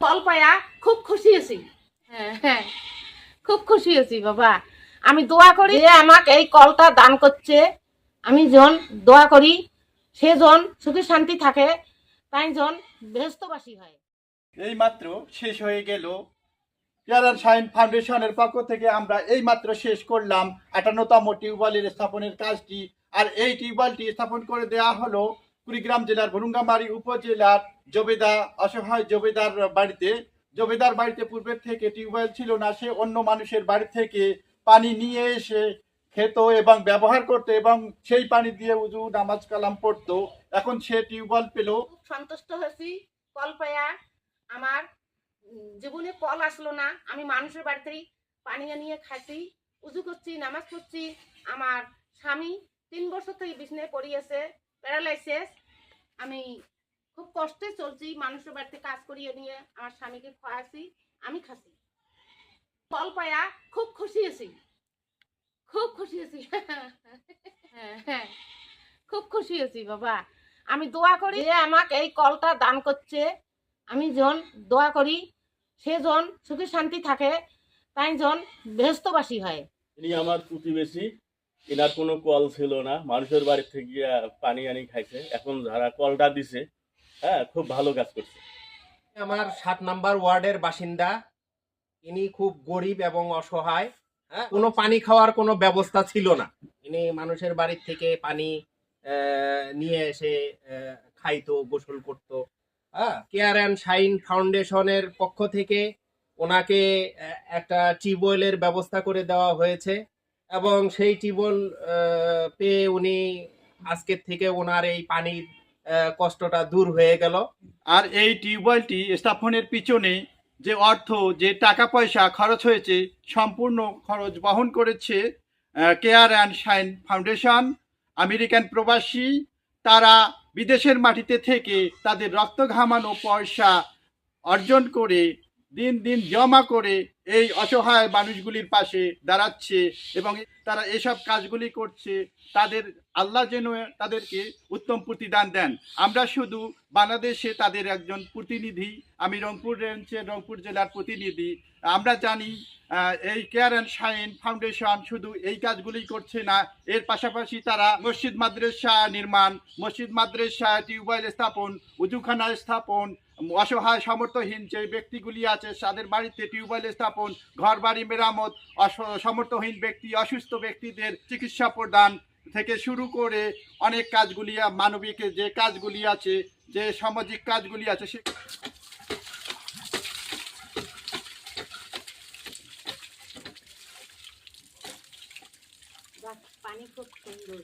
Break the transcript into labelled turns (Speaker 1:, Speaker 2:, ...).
Speaker 1: ফল পায়া খুব খুশি আছি হ্যাঁ হ্যাঁ। খুব খুশি আছি বাবা। আমি দোয়া করি যে আমাকে এই কলটা দান করছে আমি জন দোয়া করি সে জন সুখী শান্তি থাকে তাই জন বৃহস্পবাসী হয়।
Speaker 2: এই মাত্র শেষ হয়ে গেল। কেয়ারার সাইন ফাউন্ডেশনের পক্ষ থেকে আমরা এই মাত্র শেষ করলাম। আটান্নতম টিউবওয়েলের স্থাপনের কাজটি। আর এই টিউবওয়েলটি স্থাপন করে দেওয়া হলো কুড়িগ্রাম জেলার ভরুঙ্গামারি উপজেলার জবেদা অসহায় জবেদার বাড়িতে জবেদার বাড়িতে পূর্বের থেকে টিউবওয়েল ছিল না, সে অন্য মানুষের বাড়ি থেকে পানি নিয়ে এসে খেত এবং ব্যবহার করতো এবং সেই পানি দিয়ে উজু, নামাজ কালাম পড়তো। এখন সে টিউবওয়েল পেল।
Speaker 1: সন্তুষ্ট হয়েছি। কল পায়া, আমার জীবনে কল আসলো না। আমি মানুষের বাড়িতেই পানি নিয়ে খাইছি, উজু করছি, নামাজ পড়ছি। আমার স্বামী তিন বছর থেকে বিছনায় পড়িয়েছে, প্যারালাইসিস। আমি খুব কষ্টে চলছি মানুষের বাড়িতে কাজ করিয়ে নিয়ে। আমার স্বামীকে খাওয়াছি আমি খাচ্ছি। ফল পায়া খুব খুশি আছি। খুব খুশি আছি। খুব খুশি আছি, বাবা। আমি দোয়া করি যে আমাকে এই কলটা দান করছে। আমি জন দোয়া করি, সে জন সুখে শান্তি থাকে, তাই জন বৃহস্পবাসী হয়।
Speaker 3: ইনি আমার প্রতিবেশী। এনার কোনো কল ছিল না। মানুষের বাড়ি থেকে পানি আনি খাইছে। এখন যারা কলটা দিছে হ্যাঁ খুব ভালো কাজ করছে।
Speaker 4: আমার সাত নাম্বার ওয়ার্ডের বাসিন্দা, ইনি খুব গরিব এবং অসহায় হ্যাঁ কোনো পানি খাওয়ার কোনো ব্যবস্থা ছিল না। ইনি মানুষের বাড়ির থেকে পানি নিয়ে এসে খাইতো, গোসল করতো হ্যাঁ কেয়ার অ্যান্ড শাইন ফাউন্ডেশনের পক্ষ থেকে ওনাকে একটা টিউবওয়েলের ব্যবস্থা করে দেওয়া হয়েছে এবং সেই টিউবওয়েল পেয়ে উনি আজকের থেকে ওনার এই পানির কষ্টটা দূর হয়ে গেল।
Speaker 2: আর এই টিউবওয়েলটি স্থাপনের পিছনে যে অর্থ, যে টাকা পয়সা খরচ হয়েছে, সম্পূর্ণ খরচ বহন করেছে care and shine foundation American প্রবাসী, তারা বিদেশের মাটিতে থেকে তাদের রক্ত ঘামানো পয়সা অর্জন করে দিন দিন জমা করে এই অসহায় মানুষগুলির পাশে দাঁড়াচ্ছে এবং তারা এসব কাজগুলি করছে, তাদের আল্লাহ যেন তাদেরকে উত্তম প্রতিদান দেন। আমরা শুধু বাংলাদেশে তাদের একজন প্রতিনিধি, আমি রংপুর রেঞ্জের রংপুর জেলার প্রতিনিধি। আমরা জানি এই কেয়ার অ্যান্ড শাইন ফাউন্ডেশন শুধু এই কাজগুলি করছে না, এর পাশাপাশি তারা মসজিদ মাদ্রাসা নির্মাণ, মসজিদ মাদ্রাসা টিউবওয়েল স্থাপন, উজুখানা স্থাপন অসহায় সমর্থহীন যে ব্যক্তিগুলি আছে তাদের বাড়িতে টিউবওয়েল স্থাপন ঘর বাড়ি মেরামত অস- সমর্থহীন ব্যক্তি অসুস্থ ব্যক্তিদের চিকিৎসা প্রদান থেকে শুরু করে অনেক কাজগুলি মানবিক যে কাজগুলি আছে যে সামাজিক কাজগুলি আছে সে
Speaker 1: পানি খুব সুন্দর।